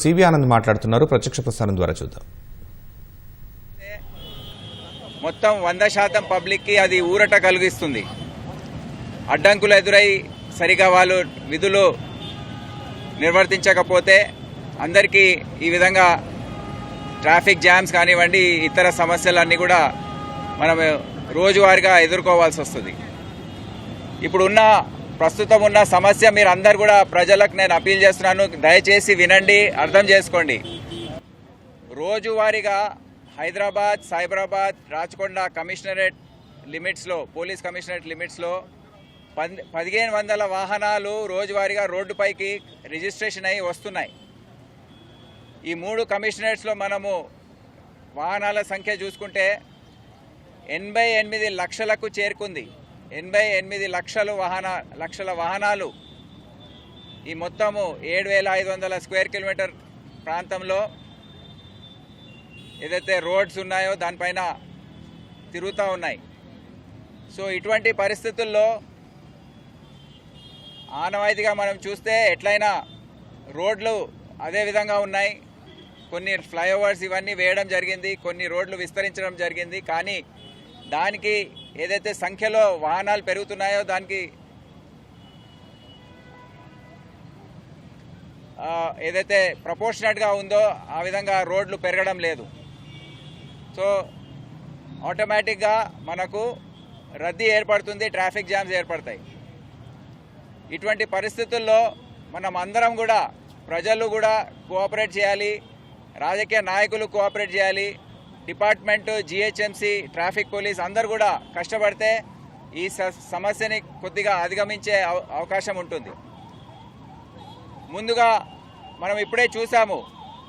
CV Anand మాట్లాడుతున్నారు. ప్రత్యక్ష ప్రసారం ద్వారా చూద్దాం. మొత్తం వంద శాతం పబ్లిక్కి అది ఊరట కలిగిస్తుంది. అడ్డంకులు ఎదురై సరిగా వాళ్ళు విధులు నిర్వర్తించకపోతే అందరికీ ఈ విధంగా ట్రాఫిక్ జామ్స్ కానివ్వండి ఇతర సమస్యలన్నీ కూడా మనం రోజువారీగా ఎదుర్కోవాల్సి వస్తుంది. ఇప్పుడున్న ప్రస్తుతం ఉన్న సమస్య మీరు అందరు కూడా ప్రజలకు నేను అప్పీల్ చేస్తున్నాను దయచేసి వినండి అర్థం చేసుకోండి. రోజువారీగా హైదరాబాద్ సైబరాబాద్ రాచకొండ కమిషనరేట్ లిమిట్స్లో పోలీస్ కమిషనరేట్ లిమిట్స్లో పంది పదిహేను వందల వాహనాలు రోజువారీగా రోడ్డుపైకి రిజిస్ట్రేషన్ అయ్యి వస్తున్నాయి. ఈ మూడు కమిషనరేట్స్లో మనము వాహనాల సంఖ్య చూసుకుంటే ఎనభై ఎనిమిది లక్షలకు చేరుకుంది. ఎనభై ఎనిమిది లక్షలు వాహన లక్షల వాహనాలు ఈ మొత్తము ఏడు వేల ఐదు వందల స్క్వేర్ కిలోమీటర్ ప్రాంతంలో ఏదైతే రోడ్స్ ఉన్నాయో దానిపైన తిరుగుతూ ఉన్నాయి. సో ఇటువంటి పరిస్థితుల్లో ఆనవాయితీగా మనం చూస్తే ఎట్లయినా రోడ్లు అదే విధంగా ఉన్నాయి. కొన్ని ఫ్లైఓవర్స్ ఇవన్నీ వేయడం జరిగింది కొన్ని రోడ్లు విస్తరించడం జరిగింది. కానీ దానికి ఏదైతే సంఖ్యలో వాహనాలు పెరుగుతున్నాయో దానికి ఏదైతే ప్రపోర్షనట్గా ఉందో ఆ విధంగా రోడ్లు పెరగడం లేదు. సో ఆటోమేటిక్గా మనకు రద్దీ ఏర్పడుతుంది ట్రాఫిక్ జామ్స్ ఏర్పడతాయి. ఇటువంటి పరిస్థితుల్లో మనం అందరం కూడా ప్రజలు కూడా కోఆపరేట్ చేయాలి రాజకీయ నాయకులు కోఆపరేట్ చేయాలి డిపార్ట్మెంట్ జీహెచ్ఎంసీ ట్రాఫిక్ పోలీస్ అందరు కూడా కష్టపడితే ఈ సమస్యని కొద్దిగా అధిగమించే అవ- అవకాశం ఉంటుంది. ముందుగా మనం ఇప్పుడే చూసాము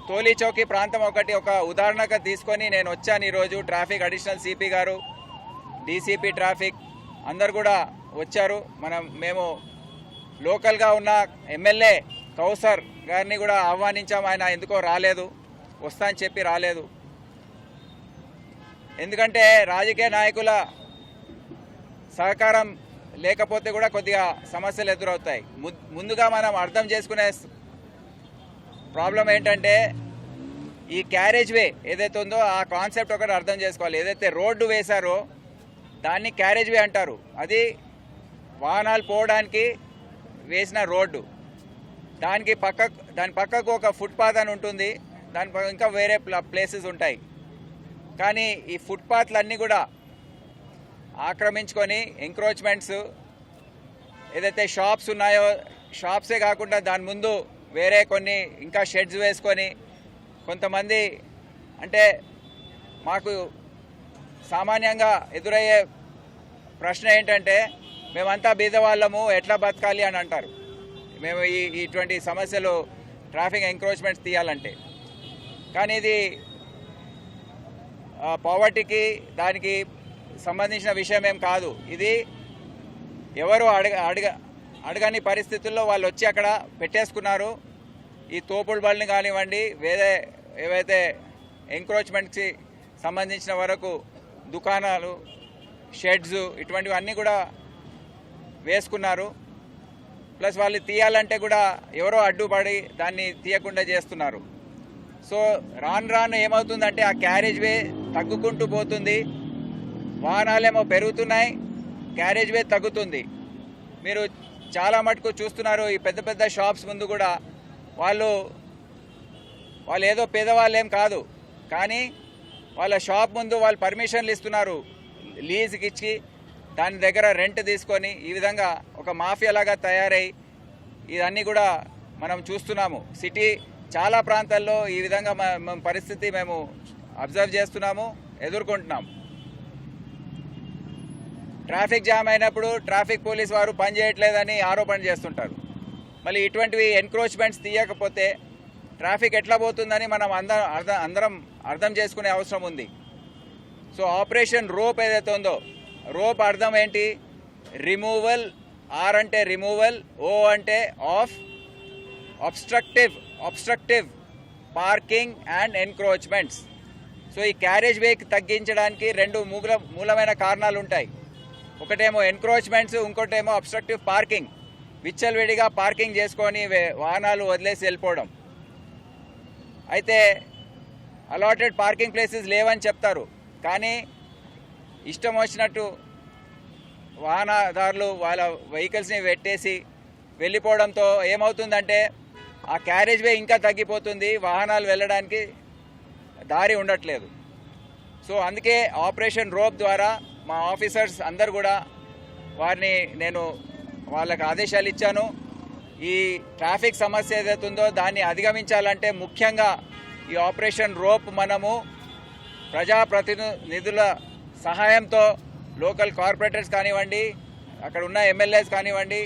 తోలీచౌకీ ప్రాంతం ఒకటి ఒక ఉదాహరణగా తీసుకొని నేను వచ్చాను ఈరోజు ట్రాఫిక్ అడిషనల్ సిపి గారు డీసీపీ ట్రాఫిక్ అందరు కూడా వచ్చారు. మనం మేము లోకల్గా ఉన్న ఎమ్మెల్యే కౌసర్ గారిని కూడా ఆహ్వానించాము ఆయన ఎందుకో రాలేదు వస్తా అని చెప్పి రాలేదు. ఎందుకంటే రాజకీయ నాయకుల సహకారం లేకపోతే కూడా కొద్దిగా సమస్యలు ఎదురవుతాయి. ము- ముందుగా మనం అర్థం చేసుకునే ప్రాబ్లం ఏంటంటే ఈ క్యారేజ్ వే ఏదైతే ఉందో ఆ కాన్సెప్ట్ ఒకటి అర్థం చేసుకోవాలి. ఏదైతే రోడ్డు వేశారో దాన్ని క్యారేజ్ వే అంటారు. అది వాహనాలు పోవడానికి వేసిన రోడ్డు. దానికి పక్క దాని పక్కకు ఒక ఫుట్పాత్ అని ఉంటుంది. దాని ఇంకా వేరే ప్లేసెస్ ఉంటాయి. కానీ ఈ ఫుట్పాత్లన్నీ కూడా ఆక్రమించుకొని ఎంక్రోచ్మెంట్స్ ఏదైతే షాప్స్ ఉన్నాయో షాప్సే కాకుండా దాని ముందు వేరే కొన్ని ఇంకా షెడ్స్ వేసుకొని కొంతమంది అంటే మాకు సామాన్యంగా ఎదురయ్యే ప్రశ్న ఏంటంటే మేమంతా బీదవాళ్ళము ఎట్లా బతకాలి అని అంటారు. మేము ఈ ఇటువంటి సమస్యలు ట్రాఫిక్ ఎంక్రోచ్మెంట్స్ తీయాలంటే. కానీ ఇది పావర్టీకి దానికి సంబంధించిన విషయం ఏం కాదు. ఇది ఎవరు అడగ అడగ అడగని పరిస్థితుల్లో వాళ్ళు వచ్చి అక్కడ పెట్టేసుకున్నారు. ఈ తోపుడు బళ్ళని కానివ్వండి వేరే ఏవైతే ఎంక్రోచ్మెంట్కి సంబంధించిన వరకు దుకాణాలు షెడ్స్ ఇటువంటివన్నీ కూడా వేసుకున్నారు. ప్లస్ వాళ్ళు తీయాలంటే కూడా ఎవరో అడ్డుపడి దాన్ని తీయకుండా చేస్తున్నారు. సో రాను రాను ఏమవుతుందంటే ఆ క్యారేజ్ వే తగ్గుకుంటూ పోతుంది. వాహనాలేమో పెరుగుతున్నాయి. క్యారేజ్ వే తగ్గుతుంది. మీరు చాలా మటుకు చూస్తున్నారు ఈ పెద్ద పెద్ద షాప్స్ ముందు కూడా. వాళ్ళు వాళ్ళు ఏదో పేదవాళ్ళు ఏం కాదు. కానీ వాళ్ళ షాప్ ముందు వాళ్ళు పర్మిషన్లు ఇస్తున్నారు. లీజ్కి ఇచ్చి దాని దగ్గర రెంట్ తీసుకొని ఈ విధంగా ఒక మాఫియా లాగా తయారై ఇదన్నీ కూడా మనం చూస్తున్నాము. సిటీ చాలా ప్రాంతాల్లో ఈ విధంగా పరిస్థితి మేము అబ్జర్వ్ చేస్తున్నాము ఎదుర్కొంటున్నాం ట్రాఫిక్ జామ్ అయినప్పుడు ట్రాఫిక్ పోలీస్ వారు పనిచేయట్లేదని ఆరోపణ చేస్తుంటారు. మళ్ళీ ఇటువంటివి ఎన్క్రోచ్మెంట్స్ తీయకపోతే ట్రాఫిక్ ఎట్లా పోతుందని మనం అందరం అర్థం అందరం అర్థం చేసుకునే అవసరం ఉంది. సో ఆపరేషన్ రోప్ ఏదైతే ఉందో రోప్ అర్థం ఏంటి? రిమూవల్ ఆర్ అంటే రిమూవల్ ఓ అంటే of obstructive obstructive parking and encroachments so ఈ క్యారేజ్ వేకి తగ్గించడానికి రెండు మూల మూలమైన కారణాలు ఉంటాయి. ఒకటేమో ఎన్క్రోచ్మెంట్స్ ఇంకోటేమో అబ్స్ట్రక్టివ్ పార్కింగ్ విచ్చలవిడిగా పార్కింగ్ చేసుకొని వాహనాలు వదిలేసి వెళ్ళిపోవడం. అయితే అలాటెడ్ పార్కింగ్ ప్లేసెస్ లేవని చెప్తారు. కానీ ఇష్టం వచ్చినట్టు వాహనదారులు వాళ్ళ వెహికల్స్ని పెట్టేసి వెళ్ళిపోవడంతో ఏమవుతుందంటే ఆ క్యారేజ్ వే ఇంకా తగ్గిపోతుంది. వాహనాలు వెళ్ళడానికి దారి ఉండట్లేదు. సో అందుకే ఆపరేషన్ రోప్ ద్వారా మా ఆఫీసర్స్ అందరు కూడా వారిని నేను వాళ్ళకి ఆదేశాలు ఇచ్చాను. ఈ ట్రాఫిక్ సమస్య ఏదైతే ఉందో దాన్ని అధిగమించాలంటే ముఖ్యంగా ఈ ఆపరేషన్ రోప్ మనము ప్రజాప్రతినిధుల సహాయంతో లోకల్ కార్పొరేటర్స్ కానివ్వండి అక్కడ ఉన్న ఎమ్మెల్యేస్ కానివ్వండి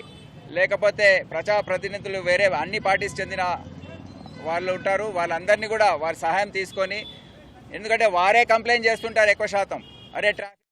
లేకపోతే ప్రజాప్రతినిధులు వేరే అన్ని పార్టీస్ చెందిన వాళ్ళు ఉంటారు వాళ్ళందరినీ కూడా వారి సహాయం తీసుకొని ఎందుకంటే వారే కంప్లైంట్ చేస్తుంటారు ఎక్కువ శాతం. అరే ట్రాఫిక్